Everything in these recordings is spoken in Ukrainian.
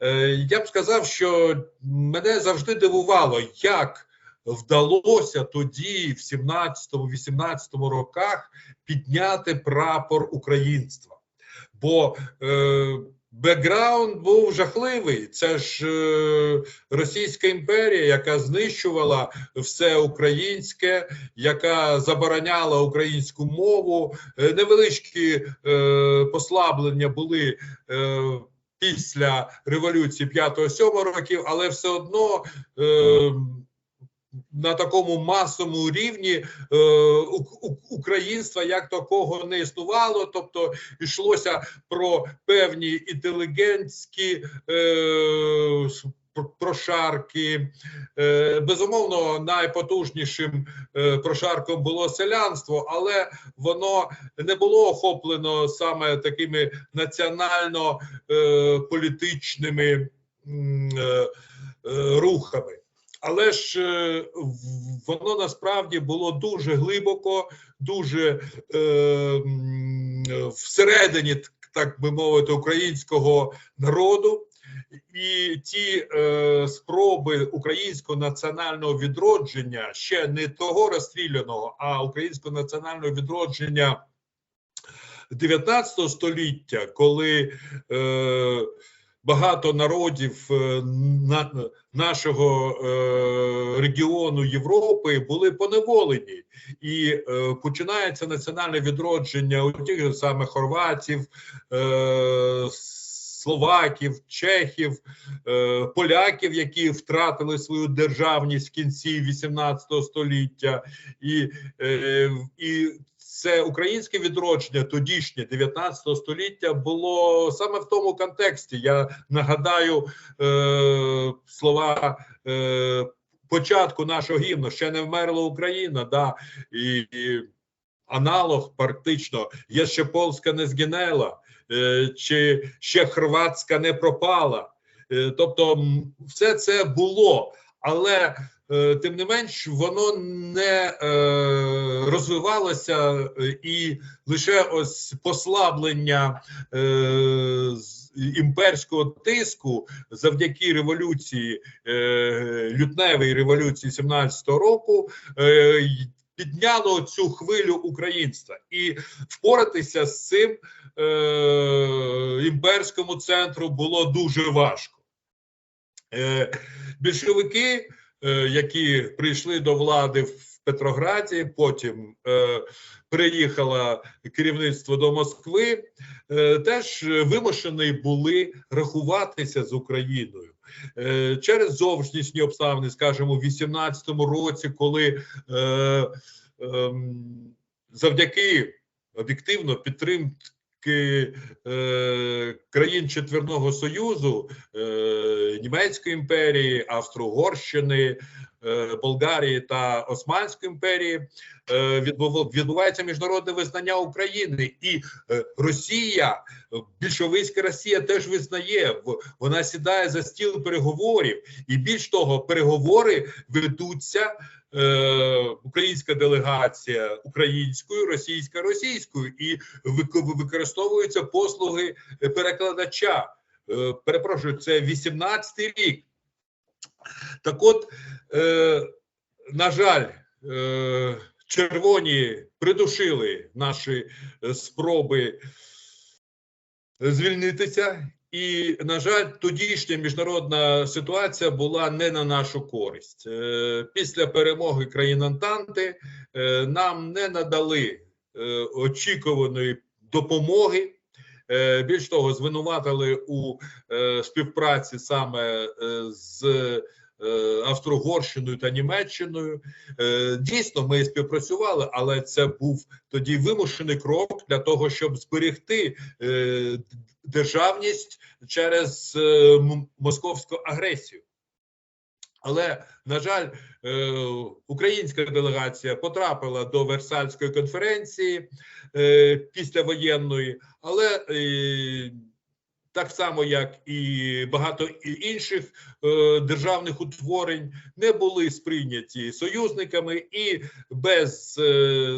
Е, Я б сказав, що мене завжди дивувало, як вдалося тоді, в 17-18 роках, підняти прапор українства. Бо е, бекграунд був жахливий. Це ж е, Російська імперія, яка знищувала все українське, яка забороняла українську мову. Е, невеличкі е, послаблення були. Е, Після революції 5-7 років, але все одно е, на такому масовому рівні е, українства як такого не існувало. Тобто йшлося про певні інтелігентські е, прошарки. Е, безумовно, найпотужнішим е, прошарком було селянство, але воно не було охоплено саме такими національно е, рухами. Але ж воно насправді було дуже глибоко, дуже е, всередині, так би мовити, українського народу. І ті е, спроби українського національного відродження ще не того розстріляного, а українського національного відродження 19 століття, коли е, багато народів е, на, нашого е, регіону Європи були поневолені, і е, починається національне відродження у тих же самих хорватів, е, словаків, чехів, е, поляків, які втратили свою державність в кінці 18 століття, і, е, і це українське відродження, тодішнє 19 століття, було саме в тому контексті. Я нагадаю е, слова е, початку нашого гімну ще не вмерла Україна, да, і, і аналог практично є ще Польська не згинела, чи ще Хорватська не пропала. Е, тобто, все це було, але е, тим не менш воно не е, розвивалося е, і лише ось послаблення е, імперського тиску завдяки революції е, лютневій революції 17-го року. Підняло цю хвилю українства і впоратися з цим е, імперському центру було дуже важко. Е, більшовики, е, які прийшли до влади в Петрограді, потім е, приїхало керівництво до Москви, е, теж вимушені були рахуватися з Україною. Е, через зовнішні обставини, скажімо, у 18-му році, коли е, ем, завдяки об'єктивно підтримки е, країн Четверного Союзу, Німецької імперії, Австро-Угорщини, Болгарії та Османської імперії, е, відбувається міжнародне визнання України, і е, Росія, е, більшовицька Росія теж визнає, вона сідає за стіл переговорів, і більш того, переговори ведуться. е, Українська делегація українською, російська російською, і використовуються послуги е, перекладача. Е, Перепрошую, це 18-й рік. Так от, е, на жаль, е, червоні придушили наші е, спроби звільнитися, і, на жаль, тодішня міжнародна ситуація була не на нашу користь. Е, Після перемоги країн Антанти е, нам не надали очікуваної допомоги. Е, Більш того, звинуватили у е, співпраці саме е, з Австро-Угорщиною та Німеччиною. Дійсно, ми співпрацювали, але це був тоді вимушений крок для того, щоб зберегти державність через московську агресію. Але на жаль, е, українська делегація потрапила до Версальської конференції е, післявоєнної, але е, так само, як і багато інших державних утворень, не були сприйняті союзниками, і без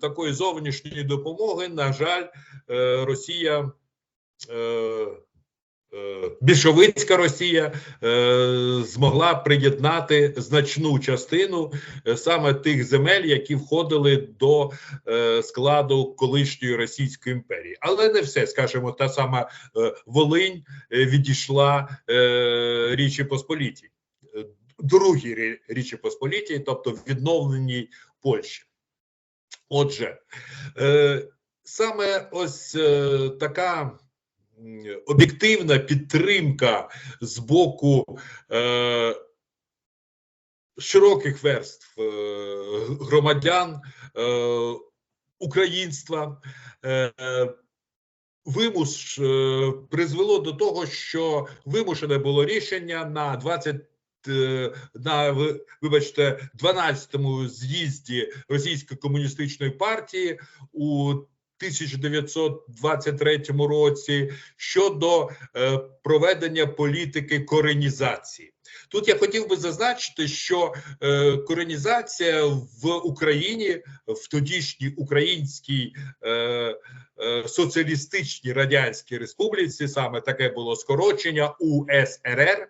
такої зовнішньої допомоги, на жаль, Росія більшовицька Росія е, змогла приєднати значну частину е, саме тих земель, які входили до е, складу колишньої Російської імперії. Але не все, скажімо, та сама е, Волинь е, відійшла е, Річі Посполітій, е, другій Річі Посполітій, тобто відновленій Польщі. Отже, е, саме ось е, така об'єктивна підтримка з боку е, широких верств е, громадян е, українства. Е, Вимус е, призвело до того, що вимушене було рішення на 20 е, на вибачте 12-му з'їзді Російської комуністичної партії у 1923 році щодо е, проведення політики коренізації. Тут я хотів би зазначити, що е, коренізація в Україні в тодішній українській е, соціалістичній радянській республіці, саме таке було скорочення УСРР.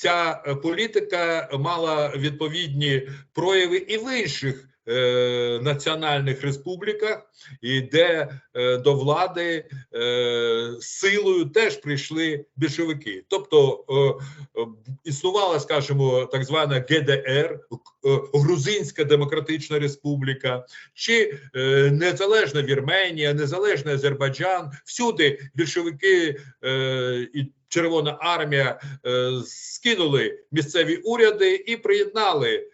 Ця політика мала відповідні прояви і в інших е, національних республіках, і де е, до влади е, силою теж прийшли більшовики. Тобто існувала, скажімо, так звана ГДР, Грузинська Демократична Республіка, чи незалежна Вірменія, незалежний Азербайджан. Всюди більшовики і Червона армія е, скинули місцеві уряди і приєднали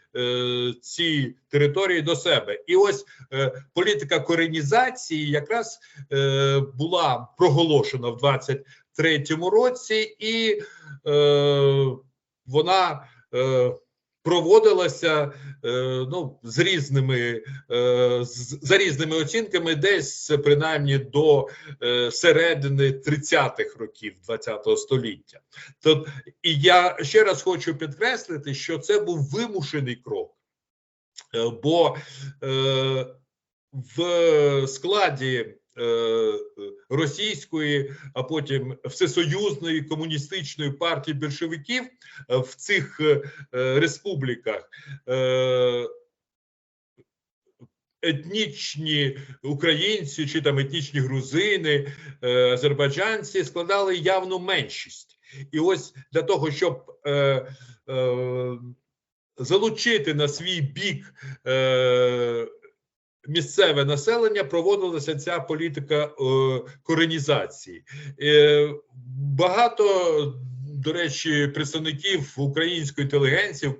ці території до себе. І ось е, політика коренізації якраз е, була проголошена в 23-му році, і е, вона е, проводилася е, ну, з різними е, за різними оцінками, десь принаймні до е, середини 30-х років 20-го століття. То і я ще раз хочу підкреслити, що це був вимушений крок, Е, бо е, в складі е, російської, а потім всесоюзної комуністичної партії більшовиків е, в цих е, республіках. Е, Етнічні українці чи там етнічні грузини, азербайджанці складали явну меншість, і ось для того, щоб е, е, залучити на свій бік е, місцеве населення, проводилася ця політика е, коренізації. Е, багато, до речі, представників української інтелігенції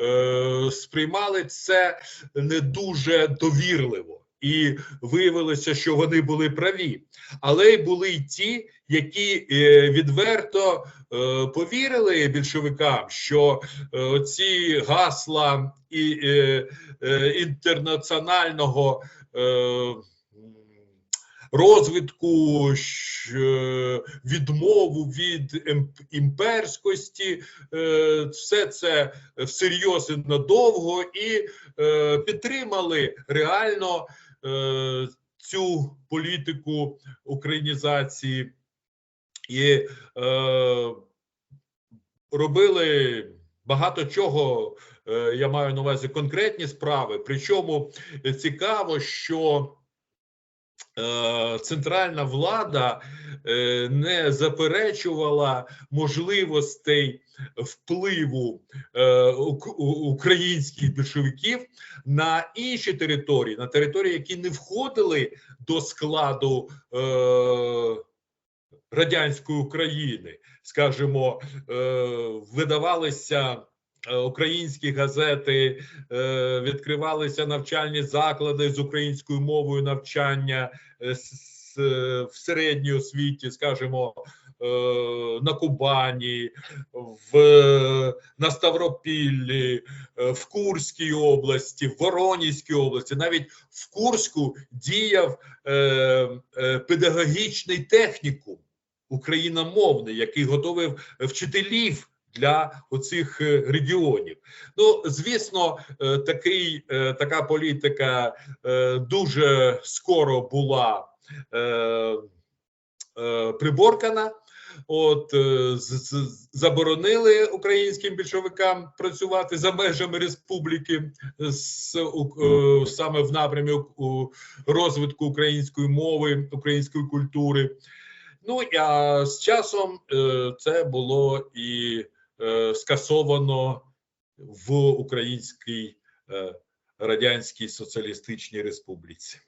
е, сприймали це не дуже довірливо. І виявилося, що вони були праві, але й були й ті, які е, відверто е, повірили більшовикам, що е, ці гасла і інтернаціонального розвитку, відмову від імперськості, все це всерйоз і надовго, і підтримали реально цю політику українізації і е, робили багато чого. е, Я маю на увазі конкретні справи. Причому цікаво, що е, центральна влада е, не заперечувала можливостей впливу е, українських більшовиків на інші території, на території, які не входили до складу е, радянської України, скажімо, е, видавалися. Е, Українські газети е, відкривалися навчальні заклади з українською мовою навчання е, в середній освіті, скажімо, на Кубані, в, на Ставропіллі, в Курській області, в Воронізькій області, навіть в Курську діяв педагогічний технікум україномовний, який готовив вчителів для оцих е, регіонів. Ну, звісно, е, такий, е, така політика дуже скоро була приборкана. От заборонили українським більшовикам працювати за межами республіки з саме в напрямі розвитку української мови, української культури. Ну а з часом це було і скасовано в Українській е, Радянській Соціалістичній Республіці.